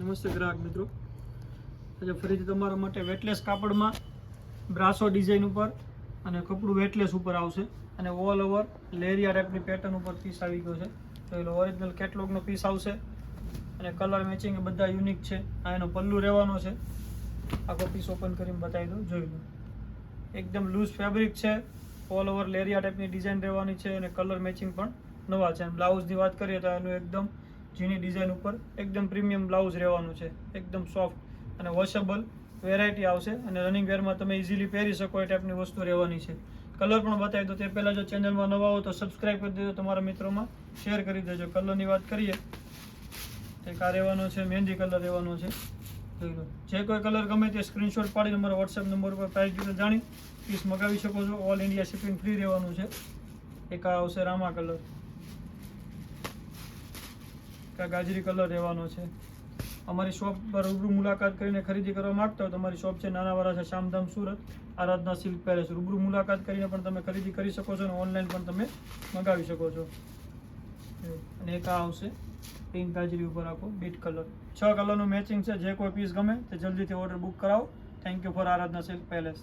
નમસ્તે ગ્રાહક મિત્રો. આજે ફરીથી તમારા માટે વેટલેસ કાપડમાં બ્રાસો ડિઝાઇન ઉપર અને કપડું વેટલેસ ઉપર આવશે. અને ઓલ ઓવર લેરિયા ટાઈપની પેટર્ન ઉપર પીસ આવી ગયો છે. તો એનો ઓરિજિનલ કેટલોગનો પીસ આવશે. અને કલર મેચિંગ બધા યુનિક છે. આ એનો પલ્લુ રહેવાનો છે. આખો પીસ ઓપન કરીને બતાવી દઉં. જોઈ લો. એકદમ લૂઝ ફેબ્રિક છે. ઓલ ઓવર લેરિયા ટાઈપની ડિઝાઇન રહેવાની છે. અને કલર મેચિંગ પણ નવા છે. બ્લાઉઝની વાત કરીએ તો એનું એકદમ ઝીણી ડિઝાઇન ઉપર એકદમ પ્રીમિયમ બ્લાઉઝ રહેવાનું છે. એકદમ સોફ્ટ અને વોશેબલ વેરાયટી આવશે અને રનિંગ વેરમાં તમે ઇઝીલી પહેરી શકો એ ટાઈપની વસ્તુ રહેવાની છે. કલર પણ બતાવી દો તે પહેલાં જો ચેનલમાં નવા હો તો સબસ્ક્રાઈબ કરી દેજો. તમારા મિત્રોમાં શેર કરી દેજો. કલરની વાત કરીએ, એક આ રહેવાનો છે, મહેંદી કલર રહેવાનો છે. જે કોઈ કલર ગમે તે સ્ક્રીનશોટ પાડીને તમારા વોટ્સએપ નંબર ઉપર પ્રાઇસ ડિટેલ જાણી પીસ મગાવી શકો છો. ઓલ ઇન્ડિયા શિપિંગ ફ્રી રહેવાનું છે. એક આ આવશે રામા કલર ગાજરી કલર રહેવાનો છે. અમારી શોપ પર રૂબરૂ મુલાકાત કરીને ખરીદી કરવા માગતા હોય તો અમારી શોપ છે નાના છે શામધામ સુરત, આરાધના સિલ્ક પેલેસ રૂબરૂ મુલાકાત કરીને પણ તમે ખરીદી કરી શકો છો અને ઓનલાઈન પણ તમે મંગાવી શકો છો. અને એક આ આવશે પિંક ગાજરી ઉપર આખો બીટ કલર છ કલરનું મેચિંગ છે, જે કોઈ પીસ ગમે તે જલ્દીથી ઓર્ડર બુક કરાવો. Thank you for Aradhana silk palace